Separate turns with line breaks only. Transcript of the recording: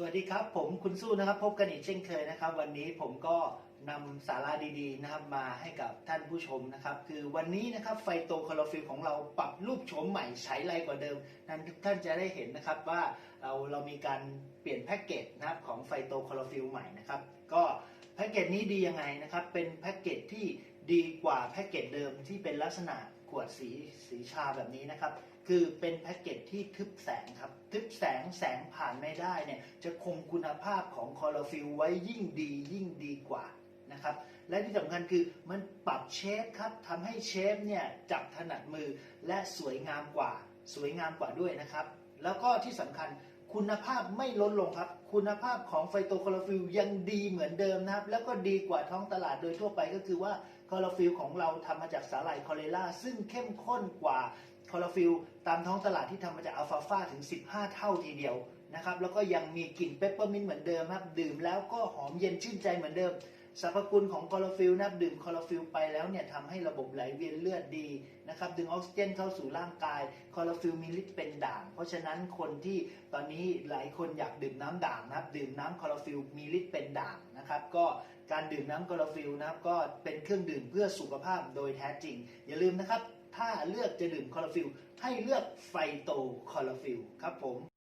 สวัสดีครับ ผมคุณสู้นะครับพบกันอีกเช่นเคยนะครับ วันนี้ผมก็นำสาระดีๆนะครับมาให้กับท่านผู้ชมนะครับ คือวันนี้นะครับไฟโตคลอโรฟิลของเราปรับรูปโฉมใหม่ใช้ไรกว่าเดิม นั้นทุกท่านจะได้เห็นนะครับว่าเราเรามีการเปลี่ยนแพ็กเกจนะครับของไฟโตคลอโรฟิลใหม่นะครับก็แพ็กเกจนี้ดียังไงนะครับเป็นแพ็กเกจที่ดีกว่าแพ็กเกจเดิมที่เป็นลักษณะ ขวดสีสีชาแบบนี้นะครับ คือเป็นแพ็กเกจที่ทึบแสงครับ ทึบแสงแสงผ่านไม่ได้เนี่ย จะคงคุณภาพของคลอโรฟิลไว้ยิ่งดียิ่งดีกว่านะครับ และที่สำคัญคือมันปรับเชฟครับทำให้เชฟเนี่ยจับถนัดมือและสวยงามกว่า สวยงามกว่าด้วยนะครับ แล้วก็ที่สำคัญ คุณภาพไม่ลดลงครับ คุณภาพของไฟโตคลอโรฟิลยังดีเหมือนเดิมนะครับ แล้วก็ดีกว่าท้องตลาดโดยทั่วไปก็คือว่าคลอโรฟิลของเราทำมาจากสาหร่ายคอเรล่าซึ่งเข้มข้นกว่าคลอโรฟิลตามท้องตลาดที่ทำมาจากอัลฟาฟาถึง 15 เท่าทีเดียวนะครับ แล้วก็ยังมีกลิ่นเปปเปอร์มินต์เหมือนเดิมครับ ดื่มแล้วก็หอมเย็นชื่นใจเหมือนเดิม สรรพคุณของคลอโรฟิลนะครับดื่มคลอโรฟิลไปแล้วเนี่ยทำให้ระบบไหลเวียนเลือดดีนะครับดึงออกซิเจนเข้าสู่ร่างกายคลอโรฟิลมีฤทธิ์เป็นด่าง เพราะฉะนั้นคนที่ตอนนี้หลายคนอยากดื่มน้ำด่างนะครับดื่มน้ำคลอโรฟิลมีฤทธิ์เป็นด่างนะครับก็การดื่มน้ำคลอโรฟิลนะครับก็เป็นเครื่องดื่มเพื่อสุขภาพโดยแท้จริง อย่าลืมนะครับถ้าเลือกจะดื่มคลอโรฟิลให้เลือกไฟโตคลอโรฟิลครับผม